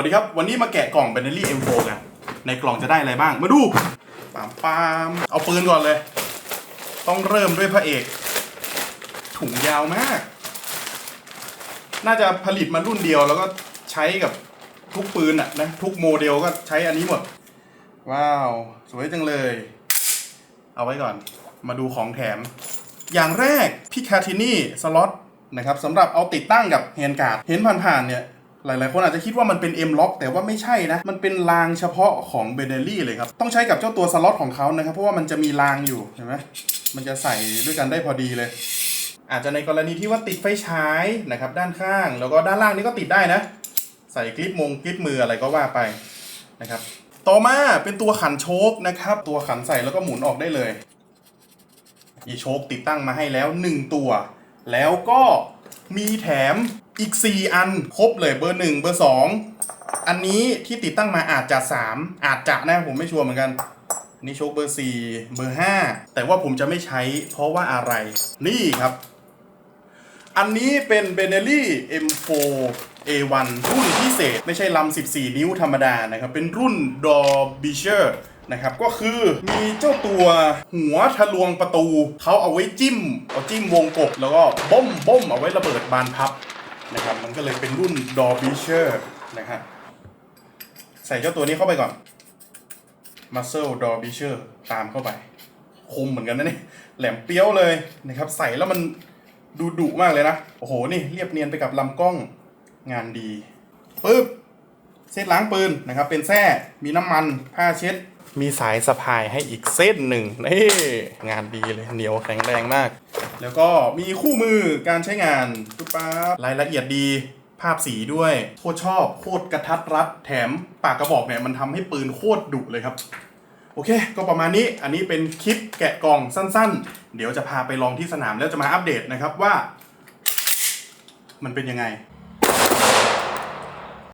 วัสดีครับ วันนี้มาแกะกล่องแบนเนอรี่ M4 กันในกล่องจะได้อะไรบ้าง มาดูปามปามเอาปืนก่อนเลย ต้องเริ่มด้วยพระเอก ถุงยาวมาก น่าจะผลิตมารุ่นเดียวแล้วก็ใช้กับทุกปืนอะนะทุกโมเดลก็ใช้อันนี้หมด ว้าว สวยจังเลย เอาไว้ก่อน มาดูของแถม อย่างแรกพิคาทินี่สล็อตนะครับสำหรับเอาติดตั้งกับแฮนการ์ดเห็นผ่านๆเนี่ย หลายๆ คนอาจจะคิดว่ามันเป็น M lock แต่ว่าไม่ใช่นะ มันเป็นรางเฉพาะของเบเนลี่เลยครับ ต้องใช้กับเจ้าตัวสล็อตของเขานะครับ เพราะว่ามันจะมีรางอยู่เห็นไหมมันจะใส่ด้วยกันได้พอดีเลย อาจจะในกรณีที่ว่าติดไฟฉายนะครับด้านข้าง แล้วก็ด้านล่างนี่ก็ติดได้นะ ใส่คลิปมงคลิปมืออะไรก็ว่าไปนะครับ ต่อมาเป็นตัวขันโชคนะครับ ตัวขันใส่แล้วก็หมุนออกได้เลยมีโชคติดตั้งมาให้แล้ว 1 ตัว แล้วก็มีแถม อีก 4 อันครบเลยเบอร์ 1 เบอร์ 2 อันนี้ที่ติดตั้งมาอาจจะ 3 อาจจะนะผมไม่ชัวร์เหมือนกันนี่โชคเบอร์ 4 เบอร์ 5 แต่ว่าผมจะไม่ใช้เพราะว่าอะไร นี่ครับ อันนี้เป็น b e n e l l y M4 A1 รุ่นพิเศษ ไม่ใช่ลำ 14 นิ้วธรรมดานะครับ เป็นรุ่น d o r b i s h e r นะครับก็คือมีเจ้าตัวหัวทะลวงประตู เขาเอาไว้จิ้มเอาจิ้มวงกบแล้วก็บ้มบ้มเอาไว้ระเบิดบานพับ นะครับ มันก็เลยเป็นรุ่นดอบิเชอร์นะครับใส่เจ้าตัวนี้เข้าไปก่อน Muscle d o r b i s h e r ตามเข้าไป คมเหมือนกันนะเนี่ยแหลมเปี้ยวเลยนะครับ ใส่แล้วมันดูดุมากเลยนะ โอ้โห นี่เรียบเนียนไปกับลำกล้องงานดีปึ๊บ เซตล้างปืนนะครับ เป็นแส้มีน้ำมันผ้าเช็ด มีสายสะพายให้อีกเส้นหนึ่งนี่งานดีเลยเหนียวแข็งแรงมาก แล้วก็มีคู่มือการใช้งานปุ๊บปั๊บรายละเอียดดีภาพสีด้วยโคตรชอบโคตรกระทัดรัดแถมปากกระบอกเนี่ยมันทำให้ปืนโคตรดุเลยครับ โอเค ก็ประมาณนี้อันนี้เป็นคลิปแกะกล่องสั้น ๆ เดี๋ยวจะพาไปลองที่สนามแล้วจะมาอัปเดตนะครับว่า มันเป็นยังไง